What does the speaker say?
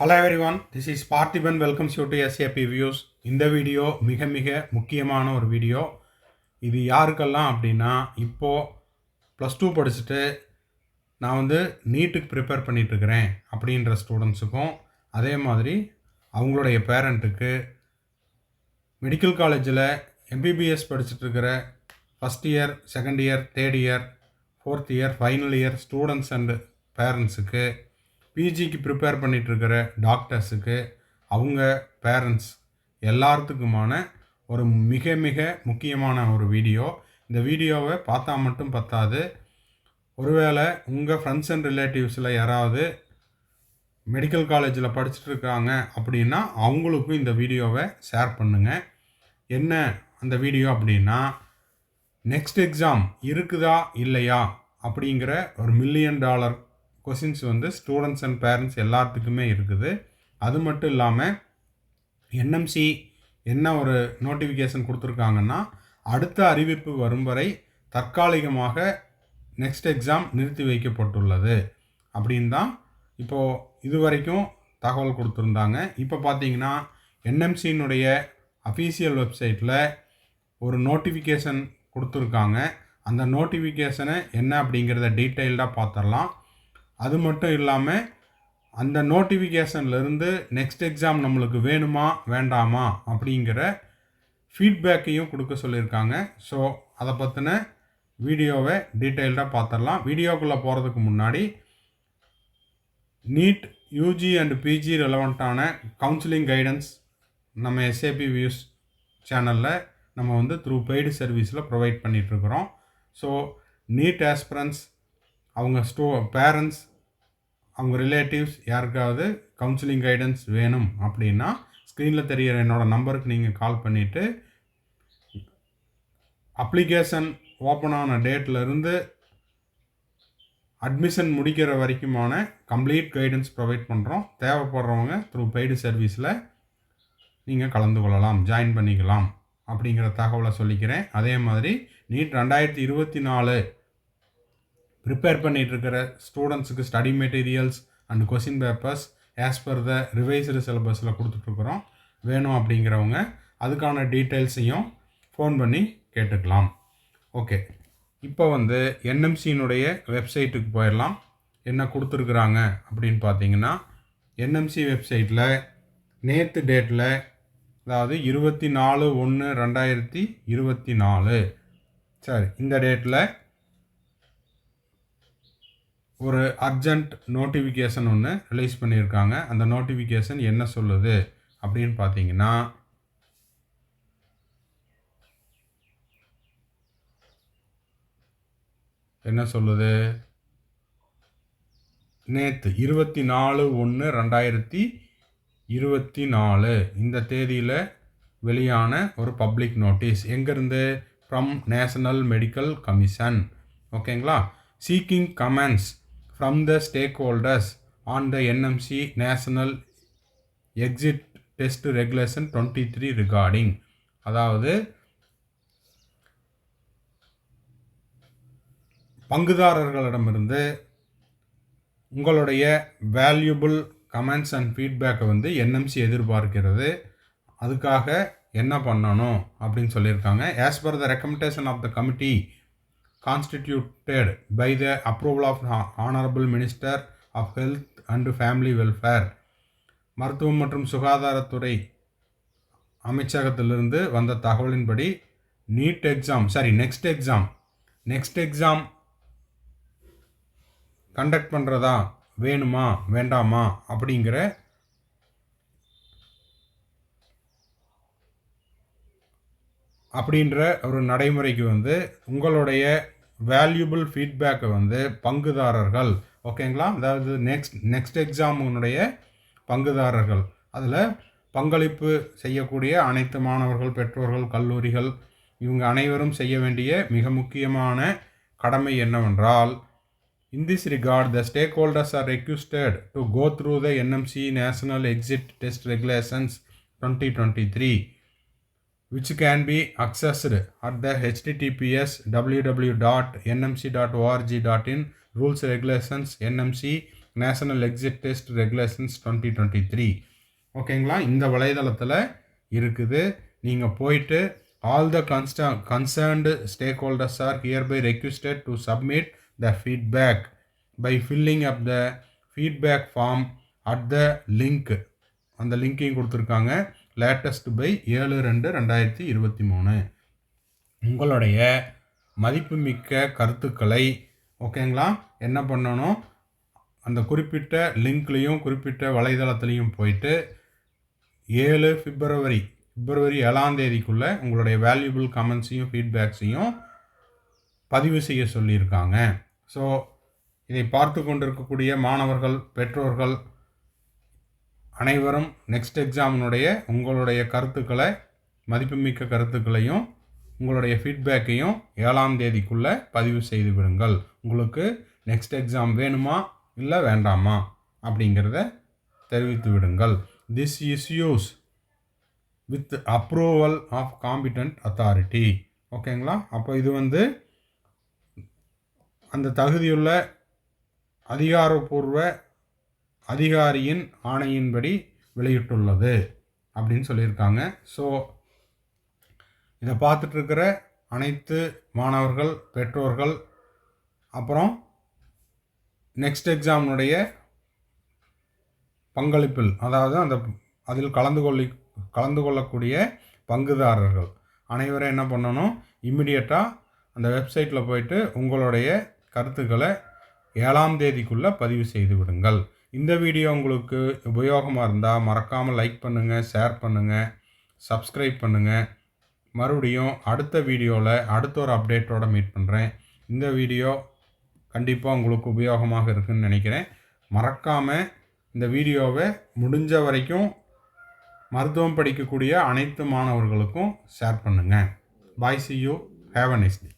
Hello everyone this is Parthiban welcomes you to SAP views இந்த video மிக மிக முக்கியமான ஒரு வீடியோ இது யாருக்கெல்லாம் அப்படின்னா இப்போது ப்ளஸ் டூ படிச்சுட்டு நான் வந்து நீட்டுக்கு ப்ரிப்பேர் பண்ணிகிட்ருக்கிறேன் அப்படின்ற ஸ்டூடெண்ட்ஸுக்கும் அதே மாதிரி அவங்களுடைய பேரண்ட்டுக்கு மெடிக்கல் காலேஜில் MBBS படிச்சுட்ருக்கிற first year second year third year fourth year final year students and பேரண்ட்ஸுக்கு பிஜிக்கு ப்ரிப்பேர் பண்ணிகிட்ருக்கிற டாக்டர்ஸுக்கு அவங்க பேரண்ட்ஸ் எல்லாத்துக்குமான ஒரு மிக மிக முக்கியமான ஒரு வீடியோ இந்த வீடியோவை பார்த்தா மட்டும் பத்தாது. ஒருவேளை உங்கள் ஃப்ரெண்ட்ஸ் அண்ட் ரிலேட்டிவ்ஸில் யாராவது மெடிக்கல் காலேஜில் படிச்சுட்டு இருக்காங்க அப்படின்னா அவங்களுக்கும் இந்த வீடியோவை ஷேர் பண்ணுங்கள் என்ன அந்த வீடியோ அப்படின்னா நெக்ஸ்ட் எக்ஸாம் இருக்குதா இல்லையா அப்படிங்கிற ஒரு மில்லியன் டாலர் கொஷின்ஸ் வந்து ஸ்டூடெண்ட்ஸ் அண்ட் பேரண்ட்ஸ் எல்லாத்துக்குமே இருக்குது. அது மட்டும் இல்லாமல் என்எம்சி என்ன ஒரு நோட்டிஃபிகேஷன் கொடுத்துருக்காங்கன்னா அடுத்த அறிவிப்பு வரும் வரை தற்காலிகமாக நெக்ஸ்ட் எக்ஸாம் நிறுத்தி வைக்கப்பட்டுள்ளது. அப்படின்னு தான் இப்போது இது வரைக்கும் தகவல் கொடுத்துருந்தாங்க. இப்போ பார்த்தீங்கன்னா என்எம்சியினுடைய அஃபீஷியல் வெப்சைட்டில் ஒரு நோட்டிஃபிகேஷன் கொடுத்துருக்காங்க. அந்த நோட்டிஃபிகேஷனை என்ன அப்படிங்கிறத டீட்டெயில்டாக பார்த்துடலாம். அது மட்டும் இல்லாமல் அந்த நோட்டிஃபிகேஷன்லேருந்து நெக்ஸ்ட் எக்ஸாம் நம்மளுக்கு வேணுமா வேண்டாமா அப்படிங்கிற ஃபீட்பேக்கையும் கொடுக்க சொல்லியிருக்காங்க. ஸோ அதை பற்றின வீடியோவை டீட்டெயில்டாக பார்த்துடலாம் வீடியோக்குள்ளே போகிறதுக்கு முன்னாடி நீட் யூஜி அண்ட் பிஜி ரெலவெண்ட்டான கவுன்சிலிங் கைடன்ஸ் நம்ம எஸ்ஏபி வியூஸ் சேனலில் நம்ம வந்து த்ரூ பெய்டு சர்வீஸில் ப்ரொவைட் பண்ணிகிட்ருக்குறோம் ஸோ நீட் ஆஸ்பிரன்ஸ் அவங்க ஸ்டோ பேரண்ட்ஸ் அவங்க ரிலேட்டிவ்ஸ் யாருக்காவது கவுன்சிலிங் கைடன்ஸ் வேணும் அப்படின்னா ஸ்க்ரீனில் தெரிகிற என்னோடய நம்பருக்கு நீங்கள் கால் பண்ணிவிட்டு அப்ளிகேஷன் ஓப்பன் ஆன டேட்லேருந்து அட்மிஷன் முடிக்கிற வரைக்குமான கம்ப்ளீட் கைடன்ஸ் ப்ரொவைட் பண்ணுறோம் தேவைப்படுறவங்க த்ரூ பெய்டு சர்வீஸில் நீங்கள் கலந்து கொள்ளலாம் ஜாயின் பண்ணிக்கலாம் அப்படிங்கிற தகவலை சொல்லிக்கிறேன். அதே மாதிரி நீட் ரெண்டாயிரத்தி இருபத்தி நாலு ப்ரிப்பேர் பண்ணிகிட்ருக்கிற ஸ்டூடெண்ட்ஸுக்கு study materials and question papers as per the revised சிலபஸில் கொடுத்துட்ருக்குறோம் வேணும் அப்படிங்கிறவங்க அதுக்கான டீட்டெயில்ஸையும் ஃபோன் பண்ணி கேட்டுக்கலாம். ஓகே இப்போ வந்து என்எம்சியினுடைய வெப்சைட்டுக்கு போயிடலாம். என்ன கொடுத்துருக்குறாங்க அப்படின்னு பார்த்தீங்கன்னா என்எம்சி வெப்சைட்டில் நேற்று டேட்டில் அதாவது இருபத்தி நாலு ஒன்று ரெண்டாயிரத்தி இருபத்தி நாலு. சரி இந்த டேட்டில் ஒரு அர்ஜெண்ட் நோட்டிஃபிகேஷன் ஒன்று ரிலீஸ் பண்ணியிருக்காங்க. அந்த நோட்டிஃபிகேஷன் என்ன சொல்லுது அப்படின்னு பார்த்தீங்கன்னா என்ன சொல்லுது? நேற்று இருபத்தி நாலு ஒன்று ரெண்டாயிரத்தி இருபத்தி நாலு இந்த தேதியில் வெளியான ஒரு பப்ளிக் நோட்டீஸ் எங்கேருந்து? ஃப்ரம் நேஷனல் மெடிக்கல் கமிஷன் ஓகேங்களா seeking comments from the stakeholders on the NMC national exit test regulation twenty three regarding அதாவது பங்குதாரர்களிடமிருந்து உங்களுடைய வேல்யூபிள் கமெண்ட்ஸ் அண்ட் ஃபீட்பேக்கை வந்து என்எம்சி எதிர்பார்க்கிறது. அதுக்காக என்ன பண்ணணும் அப்படின்னு சொல்லியிருக்காங்க. As per the recommendation of the committee constituted by the approval of honourable minister of health and family welfare மருத்துவம் மற்றும் சுகாதாரத்துறை அமைச்சகத்திலிருந்து வந்த தகவலின்படி NEET exam sorry next exam next exam conduct பண்ணுறதா வேணுமா? வேண்டாமா? அப்படிங்கிற அப்படின்ற ஒரு நடைமுறைக்கு வந்து உங்களுடைய வேல்யூபிள் ஃபீட்பேக்கை வந்து பங்குதாரர்கள். ஓகேங்களா அதாவது நெக்ஸ்ட் நெக்ஸ்ட் எக்ஸாமுனுடைய பங்குதாரர்கள். அதில் பங்களிப்பு செய்யக்கூடிய அனைத்து மாணவர்கள் பெற்றோர்கள் கல்லூரிகள் இவங்க அனைவரும் செய்ய வேண்டிய மிக முக்கியமான கடமை என்னவென்றால் in this regard the stakeholders are requested to go through the NMC national exit test regulations twenty twenty three which can be accessed at the https www.nmc.org.in rules regulations nmc national exit test regulations twenty twenty three ஓகேங்களா இந்த வலைதளத்தில் இருக்குது. நீங்கள் போயிட்டு all the cons concerned stakeholders are hereby requested to submit the feedback by filling up the feedback form at the link அந்த லிங்கையும் கொடுத்துருக்காங்க. Latest by ஏழு ரெண்டு ரெண்டாயிரத்தி இருபத்தி மூணு. உங்களுடைய மதிப்புமிக்க கருத்துக்களை ஓகேங்களா என்ன பண்ணணும்? அந்த குறிப்பிட்ட லிங்க்லேயும் குறிப்பிட்ட வலைதளத்துலேயும் போயிட்டு ஏழு பிப்ரவரி பிப்ரவரி ஏழாம் தேதிக்குள்ளே உங்களுடைய வேல்யூபிள் கமெண்ட்ஸையும் ஃபீட்பேக்ஸையும் பதிவு செய்ய சொல்லியிருக்காங்க. ஸோ இதை பார்த்து கொண்டிருக்கக்கூடிய மாணவர்கள் பெற்றோர்கள் அனைவரும் நெக்ஸ்ட் எக்ஸாமினுடைய உங்களுடைய கருத்துக்களை மதிப்புமிக்க கருத்துக்களையும் உங்களுடைய ஃபீட்பேக்கையும் ஏழாம் தேதிக்குள்ளே பதிவு செய்து விடுங்கள். உங்களுக்கு நெக்ஸ்ட் எக்ஸாம் வேணுமா இல்லை வேண்டாமா அப்படிங்கிறத தெரிவித்து விடுங்கள். This is use with approval of competent authority ஓகேங்களா அப்போ இது வந்து அந்த தகுதியுள்ள அதிகாரப்பூர்வ அதிகாரியின் ஆணையின்படி வெளியிட்டுள்ளது அப்படின்னு சொல்லியிருக்காங்க. ஸோ இதை பார்த்துட்ருக்கிற அனைத்து மாணவர்கள் பெற்றோர்கள் அப்புறம் நெக்ஸ்ட் எக்ஸாமினுடைய பங்களிப்பில் அதாவது அந்த அதில் கலந்து கொள்ளி கலந்து கொள்ளக்கூடிய பங்குதாரர்கள். அனைவரும் என்ன பண்ணணும்? இம்மிடியட்டாக அந்த வெப்சைட்டில் போயிட்டு உங்களுடைய கருத்துக்களை ஏழாம் தேதிக்குள்ளே பதிவு செய்து விடுங்கள். இந்த வீடியோ உங்களுக்கு உபயோகமாக இருந்தால் மறக்காமல் லைக் பண்ணுங்கள் ஷேர் பண்ணுங்கள் சப்ஸ்கிரைப் பண்ணுங்கள் மறுபடியும் அடுத்த வீடியோவில் அடுத்த ஒரு அப்டேட்டோடு மீட் பண்ணுறேன் இந்த வீடியோ கண்டிப்பாக உங்களுக்கு உபயோகமாக இருக்குன்னு நினைக்கிறேன். மறக்காமல் இந்த வீடியோவை முடிஞ்ச வரைக்கும் மருத்துவம் படிக்கக்கூடிய அனைத்து மாணவர்களுக்கும் ஷேர் பண்ணுங்கள் bye see you have a nice day